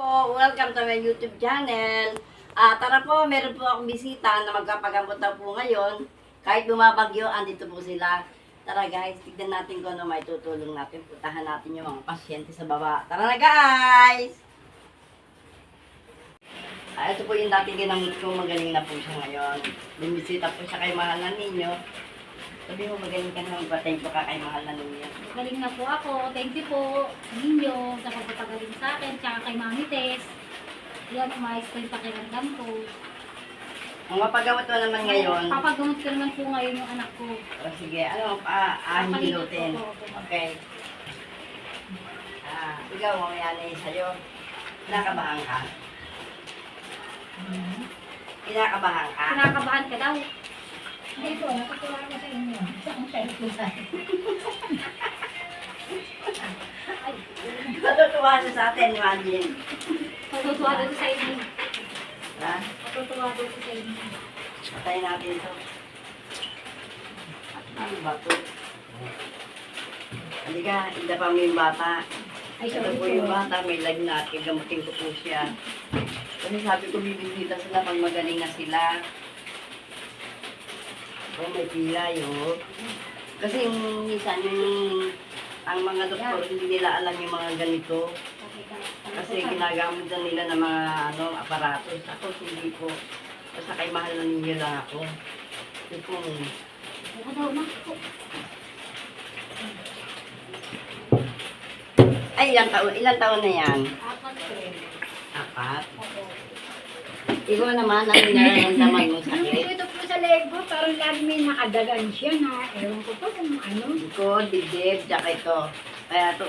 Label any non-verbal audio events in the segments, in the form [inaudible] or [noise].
po, welcome to my YouTube channel. Ah, tara po, meron po akong bisita na magpapagamot daw po ngayon. Kahit bumabagyo, andito po sila. Tara guys, tignan natin kung ano may tutulong natin. Puntahan natin yung mga pasyente sa baba. Tara na guys! Ah, ito po yung dati ginamot ko, magaling na po siya ngayon. Bumisita po siya kay mahal na ninyo. Sabi mo, magaling ka na magpatay po ka kay mahal na ninyo. Galing na po ako. Thank you po ninyo sa pagpapagaling sa akin, tsaka kay Mami Tess. Yan, umayos ko yung pakiramdam ko. Ang mapagamot mo naman ngayon, Papagamot ko naman po ngayon yung anak ko. O sige, ano pa, ah, ko po. Okay. Ah, ikaw, mamaya na yun sa'yo. Kinakabahan ka? Kinakabahan ka? Kinakabahan ka daw. Hindi po, natutuwa ko sa inyo. Sa kong share ko sa Natutuwa siya sa atin, imagine. Matutuwa doon sa inyo. Ha? Matutuwa doon sa inyo. Patayin natin ito. Ano ba ito? Halika, ida pa mo yung bata. Ay, Ito po yung bata, may lagnat, gamutin ko po siya. Kasi sabi ko, bibisita sila pag magaling na sila. May pilay, oh. Kasi yung minsan, yung, ang mga doktor, hindi nila alam yung mga ganito. Kasi ginagamit na nila ng mga ano, aparatos. Ako, hindi po. Basta kay mahal na ninyo lang ako. Ito po, Ako daw, ay, ilang taon, ilang taon na yan? Apat ko. Apat. Ikaw naman, ano nararamdaman mo sakit? dito po sa lego, parang lagi may nakadagan siya na. Ewan ko po kung ano. Likod, dibdib, tsaka ito. Kaya to,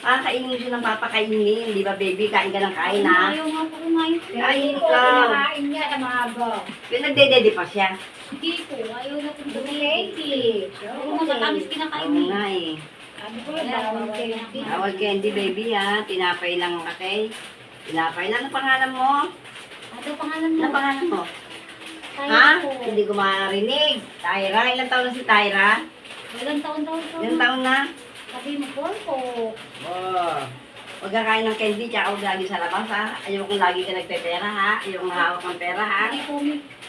pakakainin siya ng papakainin. Di ba, baby? Kain ka ng kain, ha? Ayaw nga po kumain. Kain ka. kinakain niya sa mga ba. Pinagdedede pa siya. Hindi po. Ayaw na po kumain. Lady. Puro matatamis kinakain Oo niya. nga eh. Sabi ko, bawal candy. Bawal candy, baby, ha? Tinapay lang, okay? Tinapay lang. Ano pangalan mo? Ano pangalan mo? Ano pangalan mo? Tayo Ha? po. Hindi ko marinig. Tyra, ilang taon na si Tyra? Ilang taon-taon po. Ilang taon na? Sabi mo po po. Oh. Huwag ka kain ng candy, tsaka huwag lagi sa labas, ha? Ayaw kong lagi ka nagpepera, ha? Ayaw kong hawak ng pera, ha? Hindi po.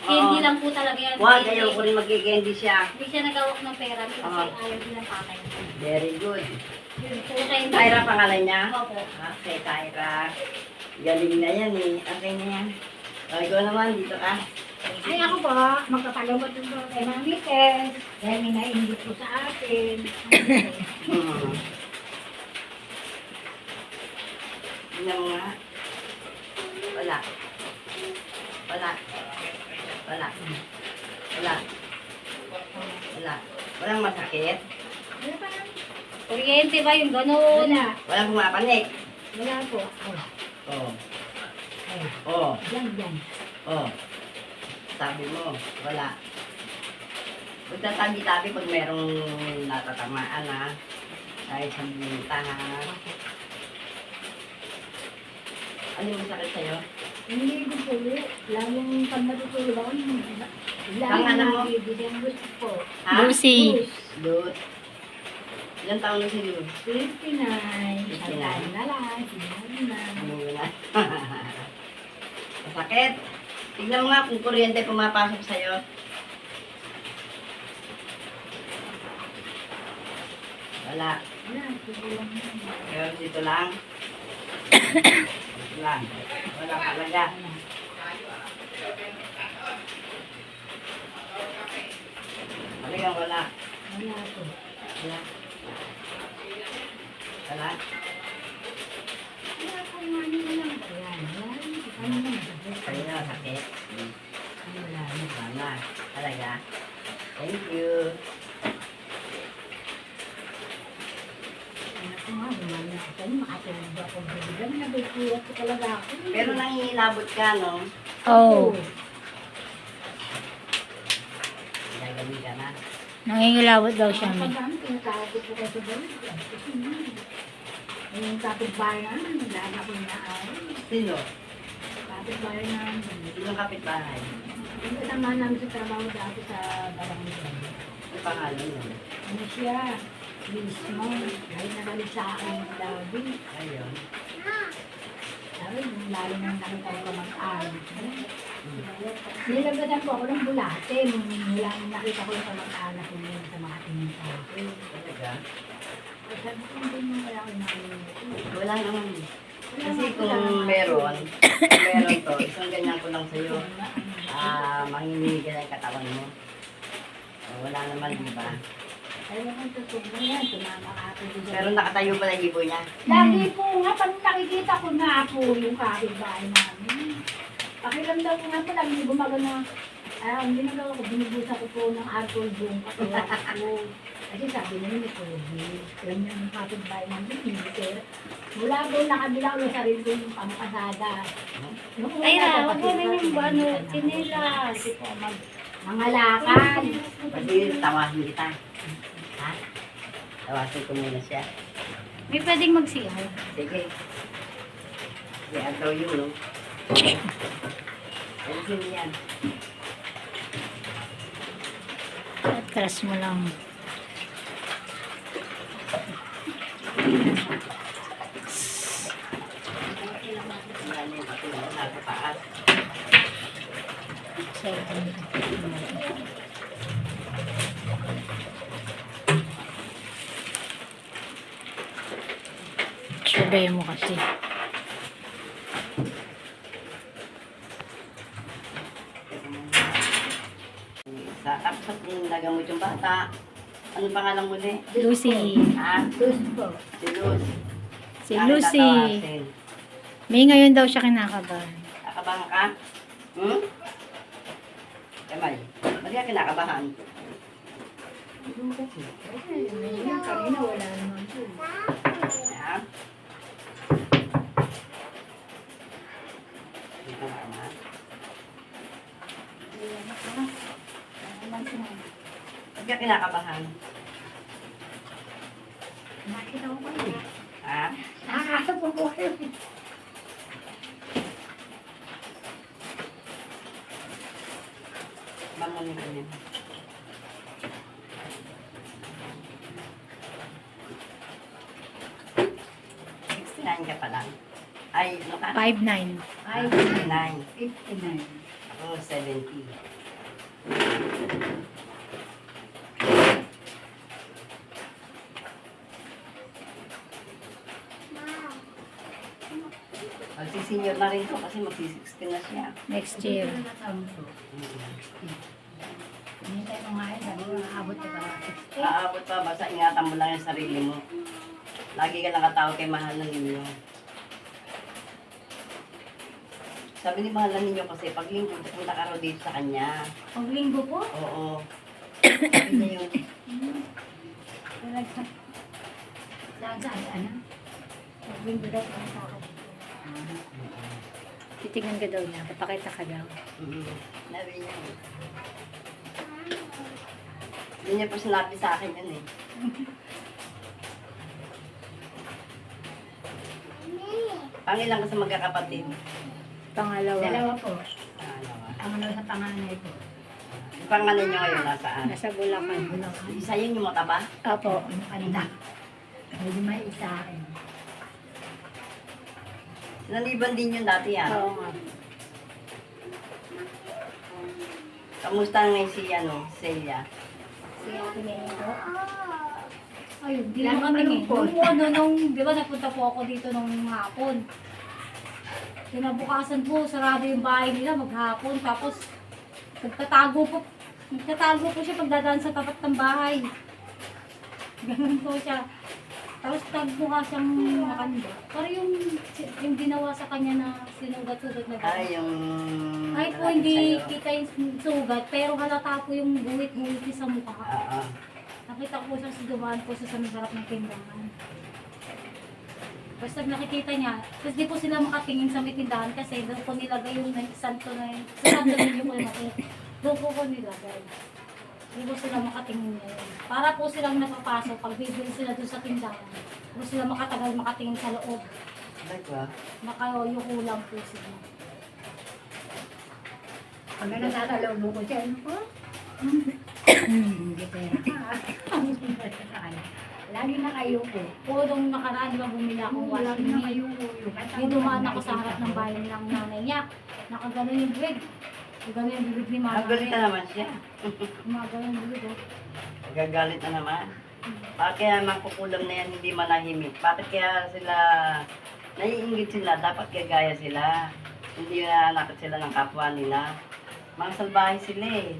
Candy Oo. lang po talaga yan. Huwag, Hindi- ayaw ko rin magkikandy siya. Hindi siya nagawak ng pera kasi Oo. ayaw din ng tatay. Very good. Tyra pangalan niya? Opo. Okay, Tyra. Galing na yan eh. Okay na yan. O, ikaw naman, dito ka. Ay, ako po, magpapagamot yung po kay Mami Tess. Dahil may nainggit po sa akin. Hmm. [laughs] Tingnan mo nga. Wala. Wala. Wala. Wala. Wala. Walang masakit. Wala pa. Kuryente ba yung ganun? Wala. Walang pumapanik. Wala po. Oh, Oh. Oh. yan, yan. Oh. Sabi mo, wala. Huwag tatabi-tabi pag merong natatamaan ha. Kahit sa bunta ha. Ano yung sakit sa'yo? Hindi ko po. Laging pag natutulog ako, Ang ano mo? laging gusto po. Ha? Lucy. Lut. Ilan taon na si Lut? 59. 59. Saan na lang. Sinabi na. Ano na? [laughs] Masakit. Tignan mo nga kung kuryente pumapasok sa'yo. Wala. Wala. Pero dito lang. Dito lang. Wala talaga. Talagang wala. Wala po. Wala. Wala. Wala ano na lang. Wala. Wala. Ano na. Sa'yo na sakit. Wala. Thank you. Ano ko nga. Na. Ko talaga ako. Pero nangihilabot ka, no? Oh. Gagaling ka na. Nangingilawot daw siya. Ang pagdami, tinatawag ko kayo sa balik. Yung kapitbahay namin, wala na akong naaw. Sino? Kapitbahay namin. Sino kapitbahay? Yung kasama namin sa trabaho dati sa barangay. Ano pangalan mo? Ano siya? Mismo. Dahil nagalit sa akin yung labi. Ayun. Sabi lalo nang nakita ko kamag-anak. Nilagatan po ako ng bulate mula nung nakita ko yung kamag-anak ko yun sa mga tingin sa akin. Talaga? Sabi ko, hindi mo wala nakikita. Wala naman. Kasi kung meron, kung meron to, isang ganyan ko lang sa'yo. Ah, manginginig ka ng katawan mo. Oh, wala naman, di ba? Tutugbo yan, tumama ka ako. Pero nakatayo pa na ibo niya. Lagi po nga, pag nakikita ko na po yung kapitbahay namin. Pakiramdam ko nga po, lagi gumagana. Ah, ang ginagawa ko, binubusa ko po ng alcohol yung katawan ko. Kasi sabi nila may COVID. Alam niyo yung kapitbahay namin, hindi sir. Mula doon nakabilang yung sarili ko yung pangkasada. Ay, na, wag mo ko, yung ano, na. po, mag, mga lakad. Pwede tawahin kita. Ha? Tawasin ko muna siya. May pwedeng mag-CR. Sige. Sige, ang daw yun, no? Mo yan. Atras mo lang. Pati mo mo kasi. Sa tapos at nagamot yung bata. Ano pangalan mo ni? Lucy. Ha? Sus po. Si Luz. Si Ah, Lucy. tatawasin. May ngayon daw siya kinakabahan. Nakabahan ka? Hmm? Kamay, ba't ka kinakabahan? Kanina wala naman po. Ha? Dito ka na. Ba't ka kinakabahan? Nakita ko kayo. Ha? Nakakasa po ko kayo. Bangon ka niya. Sixty-nine ka pa lang. Ay, ano ka? 5'9". Ay, 59. 59. Ako, 70. Na rin to kasi magsi-60 na siya. Next year. Hinintay mo nga yun, sabi ko, aabot ka 60. Aabot pa, basta ingatan mo lang yung sarili mo. Lagi ka nakatawag kay mahal ng ninyo. Sabi ni mahal ng ninyo kasi pag linggo, pupunta ka raw dito sa kanya. Pag linggo po, Oo. Sabi yun. [coughs] talaga. Saan, ano? Pag linggo daw, sa akin. Titignan ka daw niya. Papakita ka daw. Sabi niya. Hindi niya pa sinabi sa akin yun eh. Pangilang ka sa magkakapatid? Pangalawa. Dalawa po. Pangalawa. Ang ano sa panganay ko. Yung pangalan niyo ngayon nasaan? Nasa Bulacan. Isa yun yung mataba? Opo. Ano kanina? Medyo may isa akin. Naliban din yun dati ah. Oo nga. Kamusta ngayon si ano, Celia? Si Ate Nene po. Ayun, di Lalo naman anong po? Nung ano, nung, di ba napunta po ako dito nung hapon. Kinabukasan po, sarado yung bahay nila maghapon. Tapos, nagtatago po, nagtatago po siya pagdadaan sa tapat ng bahay. Ganun po siya. Tapos tagmukha siyang makanda. Pero yung, yung ginawa sa kanya na sinugat-sugat na. Ay, yung... Kahit po hindi sa'yo. kita yung sugat, pero halata po yung niya sa mukha. Oo. Nakita ko po siya sa dumaan po siya sa may harap ng tindahan. Basta nakikita niya, tapos di po sila makatingin sa may tindahan kasi doon po nilagay yung santo na yun. Sa santo yun po nakita. Doon po po nilagay. Hindi po sila makatingin ngayon. Para po silang napapasok pag bibili sila doon sa tindahan. Hindi sila makatagal makatingin sa loob. Ay, ba? Nakayuko lang po sila. Pag natatalog mo ko ano po? Hindi pera ka. Lagi na kayo po. Po, nung nakaraan, di ba bumili akong Lagi washing na kayo po. May dumaan ako sa harap ng bahay ng nanay niya. Nakagano yung bibig. Gano'n yung bibig ni mama. Ang galit na naman siya. [laughs] Gumagano yung bibig, oh. Gagalit na naman. Bakit kaya mangkukulam na yan hindi manahimik? Bakit kaya sila, naiingit sila, dapat gagaya sila. Hindi na nakit sila ng kapwa nila. Mga salbahe sila eh.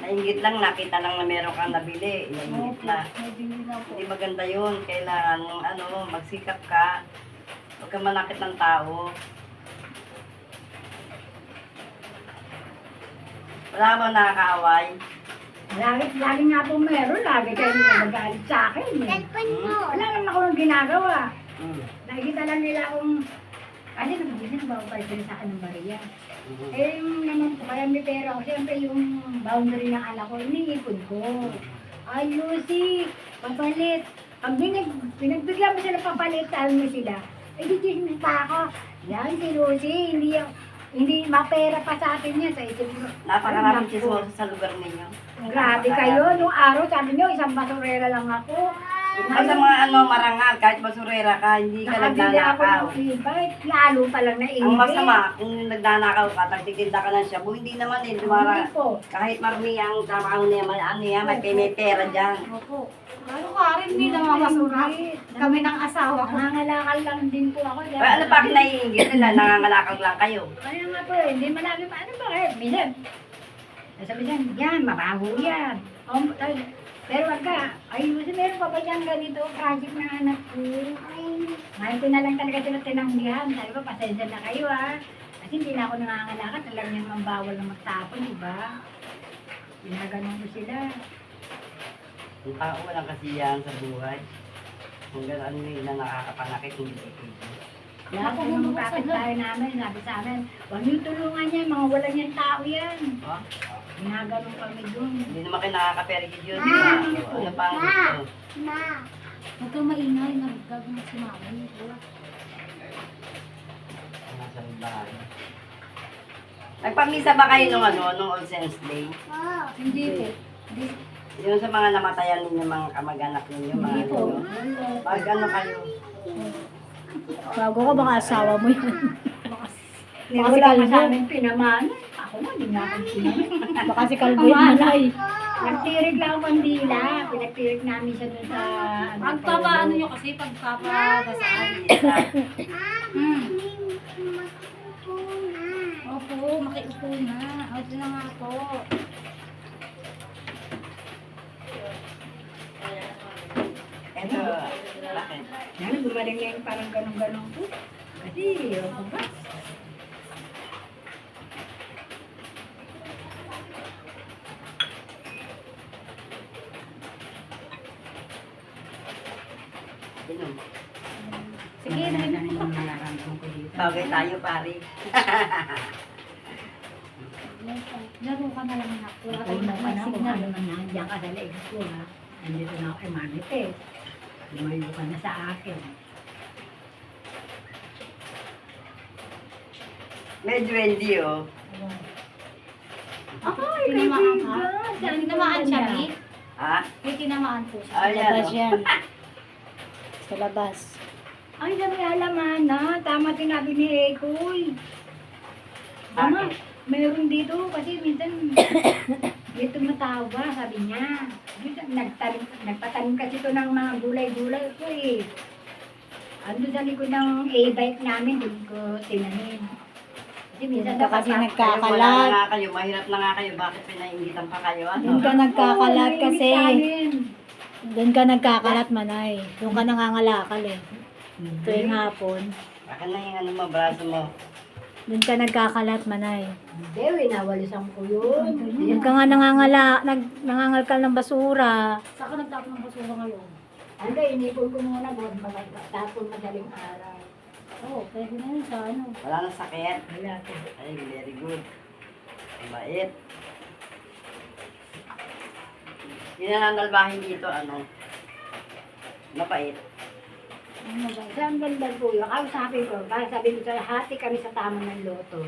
Nainggit lang, nakita lang na meron kang nabili, nainggit Opo, na. Hindi maganda yun. Kailangan, ano, magsikap ka. Huwag ka manakit ng tao. Wala mo nakakaaway. Lagi, lagi nga po meron. Lagi kayo nagagalit sa akin. Eh. Wala naman ako nang ginagawa. Mm. Nakikita lang nila akong... Kasi nag-business ba ako sila sa akin ng bariya. Mhm. Eh, yung naman po, kaya may pera ako. Siyempre yung boundary ng anak ko, iniipon ko. Ay, Lucy, papalit. Pag binag, pinagbigyan mo sila papalit, sabi mo sila, eh, di pa ako. Yan, si Lucy, hindi, hindi mapera pa sa atin yan. Sa isip. Napakaraming Ay, naku. chismoso sa lugar ninyo. Grabe kayo, nung araw, sabi nyo, isang basurera lang ako. Ay, sa mga ano, marangal, kahit basurera ka, hindi ka Nakabili ako nagnanakaw. ng lalo pa lang na Ang masama, kung nagnanakaw ka, nagtitinda ka ng shabu, hindi naman eh, Hindi dumara. po. Kahit marami ang trabaho niya, may ano yan, may, may pera dyan. Opo. Ano ka rin, hindi na mga basura. Kami ng asawa ko. Nangangalakal lang din po ako. Ay, ano bakit naiingit nila, nangangalakal lang kayo? Kaya nga po, eh, hindi malaki pa. Ano ba eh? Minsan, sabi niya, yan, mabaho yan. Um, pero wag ka, ay, meron pa ba dyan ganito, project ng anak ko. Ngayon ko na lang talaga sila tinanggihan. Sabi ko, pasensya na kayo ha. Kasi hindi na ako nangangalakal, talagang yung mambawal na magtapon, di ba? Ginaganon ko sila. Ang tao walang kasiyahan sa buhay. Hanggang ano nila nakakapanakit, hindi ipigil. Lahat ng mga kapit tayo namin, sabi sa amin, huwag niyo tulungan yan, mga wala niyang tao yan. Oh? Ginaganon kami dun. Hindi naman kayo nakaka-perigid yun, di ba? O, Ano pa ang gusto? Huwag kang maingay, nagagawin si mami. Nasa bahay. Nagpamisa ba kayo nung ano, nung All Saints Day? Hindi po. Hindi, Yung sa mga namatayan ninyo, mga kamag-anak ninyo, mga hindi po. ano. Pag ano kayo, Bago ka baka asawa mo yun. Hindi Baka si wala Calvo. sa amin. Ako. Baka si Calvo yung malay. Nagtirig lang ang kandila. Pinagtirig namin siya dun sa... ano, Pagpapaano nyo kasi, pagpapadasaan. Hmm. Opo, makiupo na. O, na nga po. eto, bakit? Yan, gumaling na yung parang ganun-ganun po. Kasi, ako ba? Inom. Sige, dahil na yung nararamdaman ko dito. Bagay tayo, pare. [laughs] Laro ka na lang Ako tayong mo ka na, kung ano man nandiyan ka sa leeg ko ha. Nandito na ako kay Marites. Lumayo ka na sa akin. Medyo hindi, oh. Ako, Tinamaan ka? Saan Tinamaan siya? Ha? May tinamaan po siya. Ay, Sa labas ano? yan. [laughs] Sa labas. Ay, sabi alaman na. Tama sinabi ni Ekoy. Ama, meron dito kasi minsan [coughs] dito matawa, sabi niya. Dito, nagtanim, nagpatanim kasi ito ng mga gulay-gulay ko eh. Ando sa likod ng A-bike namin, doon ko tinanim. Kasi minsan Doon ka kasi Kayo, wala na nagkakalat. nga kayo, mahirap na nga kayo, bakit pinaingitan pa kayo? Doon Ano? ka nagkakalat Oo, kasi. naiinit sa amin. Doon ka nagkakalat, manay. Doon ka nangangalakal eh. Tuwing hapon. Baka na yung ano mo, braso mo. Doon ka nagkakalat, manay. Hindi, winawalisan ko yun. Doon ka nga nangangala, nag, nangangalkal ng basura. Saka nagtapon ng basura ngayon. Ano, inipon ko muna, buwan tapon madaling araw. Oo, pwede na yun sa ano. Wala nang sakit. Wala. Ay, very good. Ang bait. Yung nananalbahin dito, ano? Ba? Saan bandal po yun? Ako sabi ko, para sabi ko sa hati kami sa tama ng loto.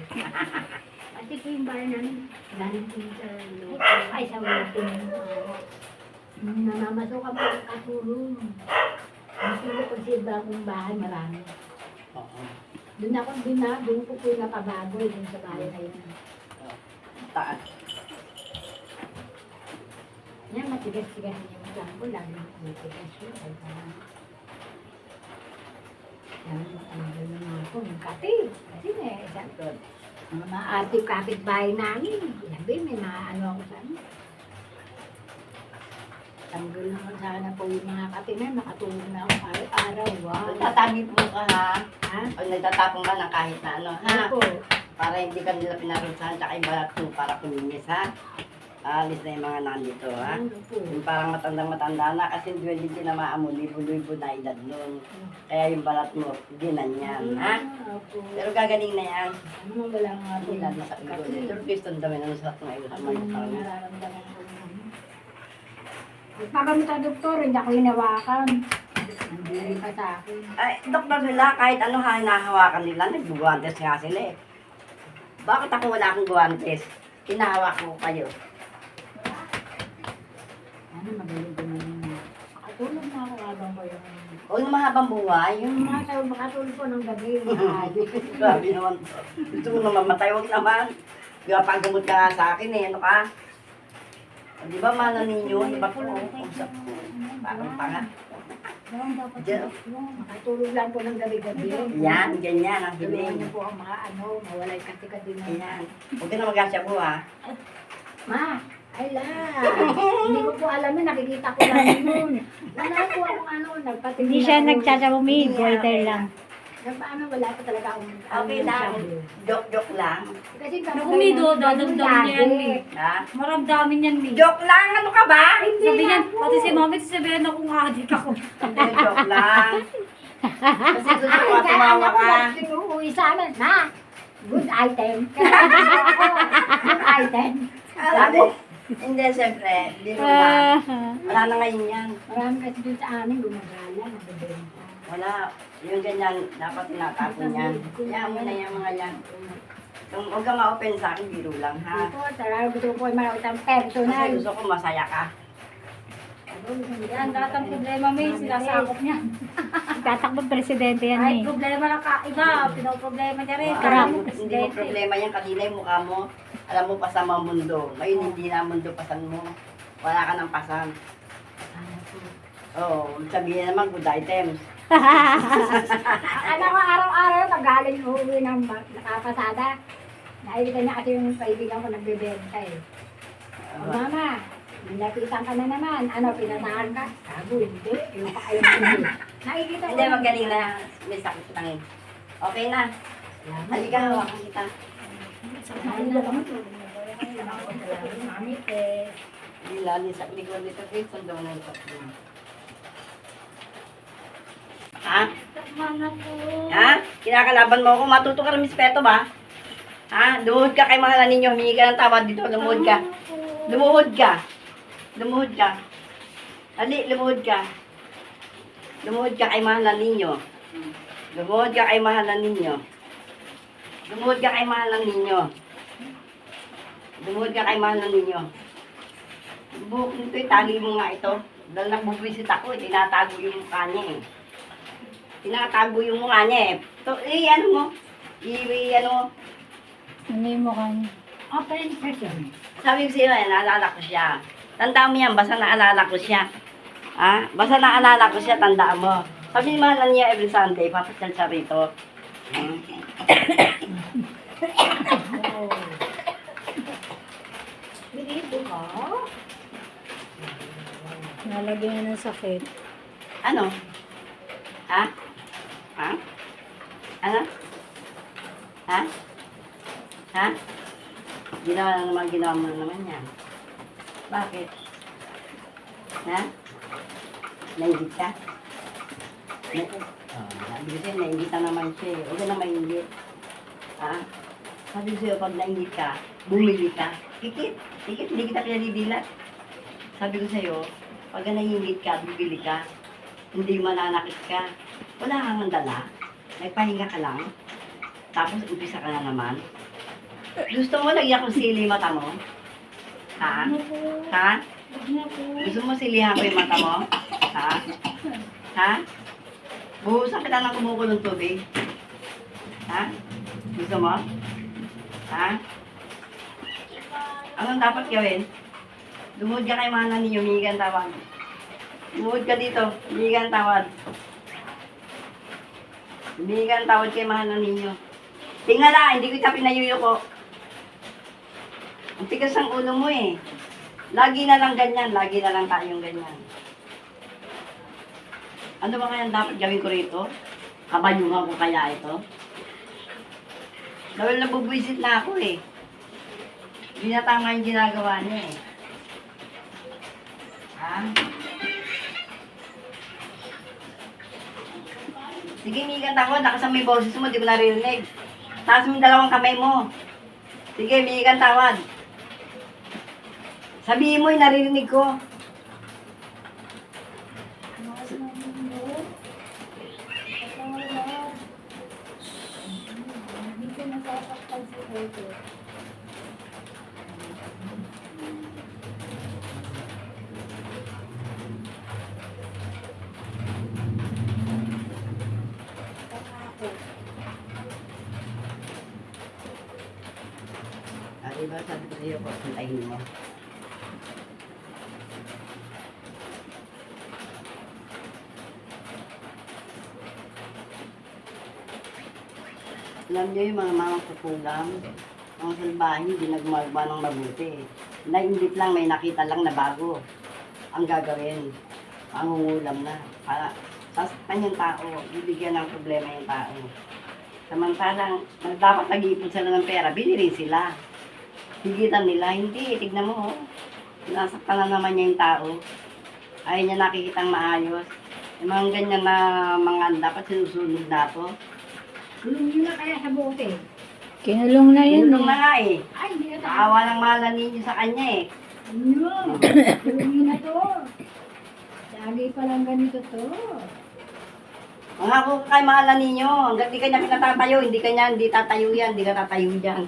[laughs] Kasi po yung bahay namin, galing po sa loto. Ay, sa loto. Namamasukan po ang. Ang sila ko sa bagong bahay, marami. Oo. Doon ako, doon na, doon po yung napababoy, doon sa bahay na yun. Taas. Yan, matigas-tigas yung ko, lagi na matigas yun. Ay, parang, yan, matanggal na ako ng kape. Kasi may, isang mga maarte kapitbahay namin. Sabi, may maano ako sa ano. Tanggol naman sana po yung mga kape na, nakatulog na ako araw-araw. Wow. Tatagip mo ka ha. Ha? O nagtatapon ka ng kahit na ano ha. Ano po? Para hindi ka nila pinarusahan tsaka yung balat mo para kuminis ha. Alis na yung mga nandito ha. Yung parang matandang-matanda na kasi hindi hindi na maamoy, libo-libo na edad nun. Kaya yung balat mo, ginanyan ha. Ah. Pero gagaling na yan. Ano wala nga po. Hindi na sa ulo. Pero piston dami na sa mga ilo. Ano yung nararamdaman ko? Pagkamit sa doktor, hindi ako hinawakan. Hindi pa sa akin. Ay, doktor nila, kahit ano ha, hinahawakan nila, nagbuwantes nga sila eh. Bakit ako wala akong guwantes? Hinahawak ko kayo. Ano, magaling ko na yun. Makatulog na ako habang ko yung... O yung mahabang buhay, Yung mga tao, makatulog ko ng gabi. Ayos. [laughs] Grabe naman. Gusto mo na mamatay, huwag naman. Paggamot ka nga sa akin eh, ano ka? O, Di ba, mana ninyo, di ba po, usap ko. Parang panga. Yung dapat Diyan. makatulog lang po ng gabi-gabi. Yan, ganyan ang Tulungan hiling. niyo po ang mga ano, mawalay kasi-kasi na. Ayan. Huwag ka na mag-asya po ha. Ma, ay la. Hindi ko po alam yun, nakikita ko lang yun. Wala po akong ano, nagpatingin. Hindi siya ako. nagsasabi, Hindi okay lang. Nagpaano, wala pa talaga akong Okay ano, lang. sabi. Joke-joke lang. Kasi Naku, may do- dadamdamin niya yan, eh. Ha? Maramdamin yan, Mi. Joke lang, ano ka ba? Sabi niyan, pati si mami, sasabihin ako nga adik ako. Hindi, joke lang. Kasi gusto ko at tumawa ka. Uuwi sa amin, na. Good item. [laughs] Good item. Hindi, hindi, siyempre. Hindi naman. Ah, Wala na ngayon yan. Marami kasi dun sa amin, gumagala, nagbebenta. Wala. Yung ganyan, dapat tinatapon yan. Kaya mo na yung mga yan. Kung huwag ka ma-open sa akin, biro lang, ha? Ako, talaga gusto ko yung mga utang Kasi personal. gusto ko masaya ka. Yan, lahat ang problema, Mi, sinasakop niya. [laughs] tatakbo presidente yan eh. problema lang ka, iba, pinoproblema niya rin. Karami Hindi mo problema yan. Kanina yung mukha mo, alam mo, pasama ang mundo. Ngayon, hindi na mundo pasan mo. Wala ka ng pasan. Oo, oh, sabihin naman, good items. [laughs] Ano ko araw-araw pag galing uuwi ng nakapasada. Nakikita niya kasi yung kaibigan ko nagbebenta eh. O mama, nilapitan ka na naman. Ano, pinatahan ka? Sabi, hindi. Yung pa ayaw hindi. [laughs] Nakikita ko. Hindi, magaling na. May sakit lang. Okay na. Halika, hawakan kita. Hindi lali sa likod nito. Please, sundo na ito. Ha? Ha? Kinakalaban mo ako. Matuto ka ng mispeto ba? Ha? Lumuhod ka kay mahalan ninyo. Humingi ka ng tawad dito. Lumuhod ka. Lumuhod ka. Lumuhod ka. Ali, lumuhod ka. Lumuhod ka kay mahalan ninyo. Lumuhod ka kay mahalan ninyo. Lumuhod ka kay mahalan ninyo. Lumuhod ka kay mahalan ninyo. Buhok nito, itali mo nga ito. Dahil nagbubisit ako, tinatago yung mukha niya eh. Tinatago yung mukha niya eh. To, eh, ano mo? I, ano mo? Ano yung mukha niya? Open session. Sabi ko sa'yo, eh, naalala ko siya. Tandaan mo yan, basta naalala ko siya. Ha? Basta naalala ko siya, tandaan mo. Sabi ni Mahalan niya every Sunday, papasyal siya rito. [coughs] Hmm? Bilibo ka? Nalagyan ng sakit. Ano? Ha? Ha? Ano? Ha? Ha? Ginawa na naman, ginawa mo na naman yan. Bakit? Ha? Naingit ka? Na, oh, sabi ko sa'yo, na naman siya eh. Huwag ka na maingit. Ha? Sabi ko sa'yo, pag naingit ka, bumili ka. Tikit. Tikit, hindi kita pinadidilat. Sabi ko sa'yo, pag naingit ka, bibili ka. Hindi mananakit ka. Wala kang dala. Nagpahinga ka lang. Tapos umpisa ka na naman. Gusto mo lagyan kong sili mata mo? Ha? Ha? Gusto mo silihan ko yung mata mo? Ha? Ha? Buhusan kita ng tubig. Ha? Gusto mo? Ha? Anong dapat gawin? Lumuhod ka kay mana ninyo, humingi tawad. Lumuhod ka dito, humingi tawad. Humingi tawad kay mana ninyo. Tingala, hindi ko ita pinayuyuko. Ang tigas ng ulo mo eh. Lagi na lang ganyan, lagi na lang tayong ganyan. Ano ba kaya ang dapat gawin ko rito? Kabayungan ko kaya ito? Dahil nabubwisit na ako eh. Hindi na tama yung ginagawa niya eh. Ha? Sige, migan ako. Nakasama yung boses mo, di ko naririnig. Taas mo yung dalawang kamay mo. Sige, migan tawad. Sabihin mo yung naririnig ko. Hindi ko nasasaktan si Ate. Ah, diba sabi ko sa'yo, papuntahin mo. Alam niyo yung mga mga kukulam, mga salbahe, hindi nagmagawa ng mabuti. Nainggit lang, may nakita lang na bago. Ang gagawin, mangungulam na. Para sasaktan yung tao, bibigyan ng problema yung tao. Samantalang, dapat nag-iipon sila ng pera, bili rin sila. Higitan nila, hindi, tignan mo, oh. Nasaktan na naman niya yung tao. Ayaw niya nakikitang maayos. Yung mga ganyan na mga dapat sinusunod na to. Gulong nyo na kaya sa bote. Kinulong na yun. Yun na nga eh. Ay, hindi na tayo. Naawa ng mahal ninyo sa kanya eh. Ano? [coughs] Gulong nyo na to. Lagi pa lang ganito to. Mga ako kay mahal ninyo. Hanggat di kanya pinatatayo, hindi kanya, hindi tatayo yan, hindi ka tatayo dyan.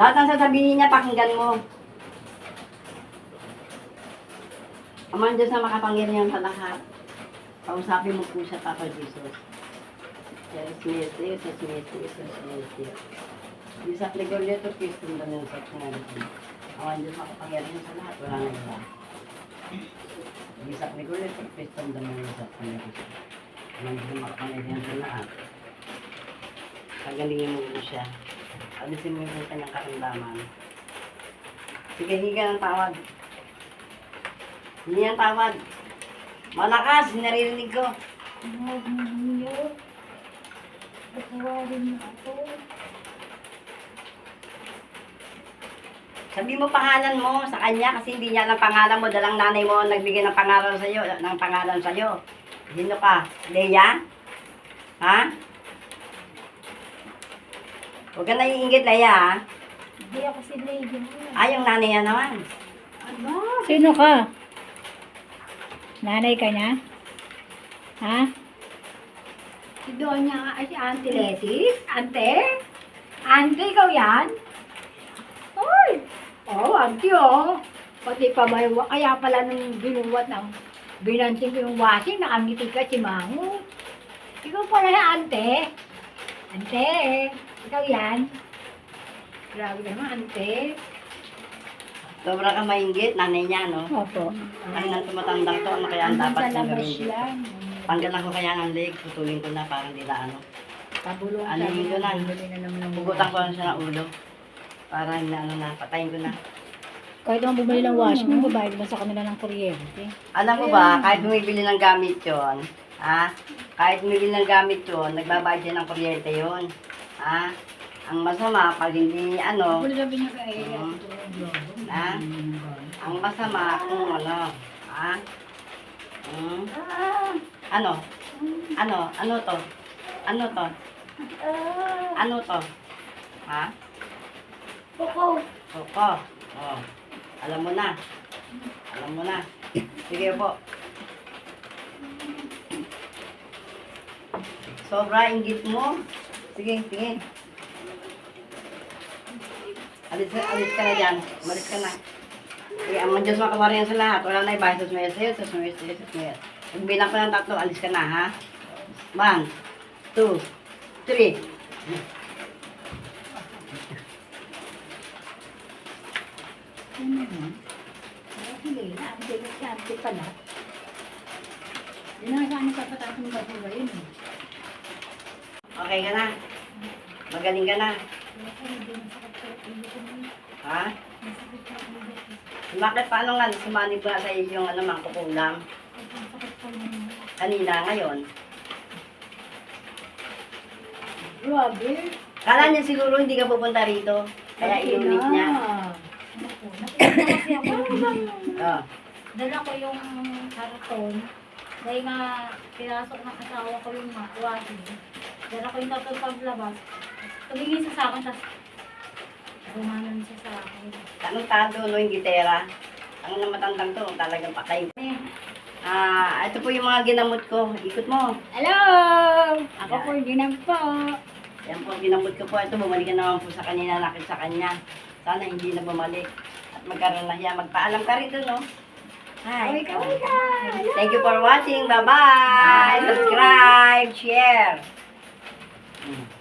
Lahat ng sasabihin niya, pakinggan mo. Aman Diyos na makapangyarihan sa lahat. Kausapin mo po siya, Papa Jesus. Yes, yes, yes, yes, yes, yes, yes, yes. Diyos at ligol nito, Kristo mo lang sa pangalan. Aman Diyos makapangyarihan sa lahat. Wala na iba. Diyos at ligol nito, Kristo mo lang sa pangalan. Aman Diyos makapangyarihan sa lahat. Pagalingin mo po siya. Alisin mo yung kanyang karamdaman. Sige, higa ng tawad. Hindi ang tawad. Malakas, naririnig ko. Huwag ninyo. Patawarin niyo ako. Sabi mo pangalan mo sa kanya kasi hindi niya alam pangalan mo. Dalang nanay mo ang nagbigay ng pangalan sa iyo, ng pangalan sa iyo. Sino ka? Leia? Ha? Huwag ka na iingit, Leia, ha? Hindi ako si Lady. Ay, yung nanay niya naman. Ano? Sino ka? Nanay ka niya? Ha? Si Donya, si Auntie Lesis? Ante? Ante, ikaw yan? Ay! Oh, Auntie, oh. Pati pa may, kaya pala nung binuwat ng binanting ko yung washing, nakangiti ka si Mango. Ikaw pala na, Ante. Ante, ikaw yan. Grabe naman, Ante. Sobra ka maingit, nanay niya, no? Opo. Ay, nang tumatandang to, ano kaya ang dapat labas gawin dito? ko kaya ng leg, putulin ko na, parang di na ano. Pabulong Ano yun ko na Pugutan ko lang siya ng ulo. Para hindi na ano na, patayin ko na. Kahit naman bumili ng washing, magbabayad mo sa kanila ng kuryente. Alam mo ba, kahit bumibili ng gamit yon, ha? Kahit bumibili ng gamit yon, nagbabayad siya ng kuryente yon. Ha? Ang masama, pag hindi ano, Kung sabi niya kay Mm. ha? Ang masama kung ano, ha? Hmm? Ah, Ano? Ano? Ano to? Ano to? ah, Ano to? Ha? Koko. Opo. Oh. Alam mo na. Alam mo na. Sige po. Sobra inggit mo. Sige, sige. Alis, alis ka na dyan. Umalis ka na. Eh, ang Diyos makawarihan sa lahat. Wala na iba. Sus mayas sa'yo, sus mayas sa'yo, sus mayas. Pag bilang ko ng tatlo, alis ka na, ha? One, two, three. Hindi na, hindi na siya, hindi pala. Yun ang saan kapatang ng basura yun. eh. Okay ka na? Magaling ka na? Ha? Bakit paano nga sumani ba sa yung ano, mangkukulam? Kanina, ngayon. Grabe. Kala niya siguro hindi ka pupunta rito. Kaya inulit niya. Kasi ako, Oh. dala ko yung karton. Dahil nga, pinasok ng asawa ko yung washing. Dala ko yung karton paglabas. Tumingin sa akin, tapos gumanon siya sa akin. Tanong tado no yung gitera. Ang namatandang to, talagang patay. Ah, ito po yung mga ginamot ko. Ikot mo. Hello! Ako po, ginang po. Yan po, ginamot ko po. Ito, bumalik na naman po sa kanina nakit sa kanya. Sana hindi na bumalik. At magkaroon na siya. Magpaalam ka rito, no? Hi. Uy, kaway ka! Thank you for watching. Bye-bye. Subscribe, share. Mm.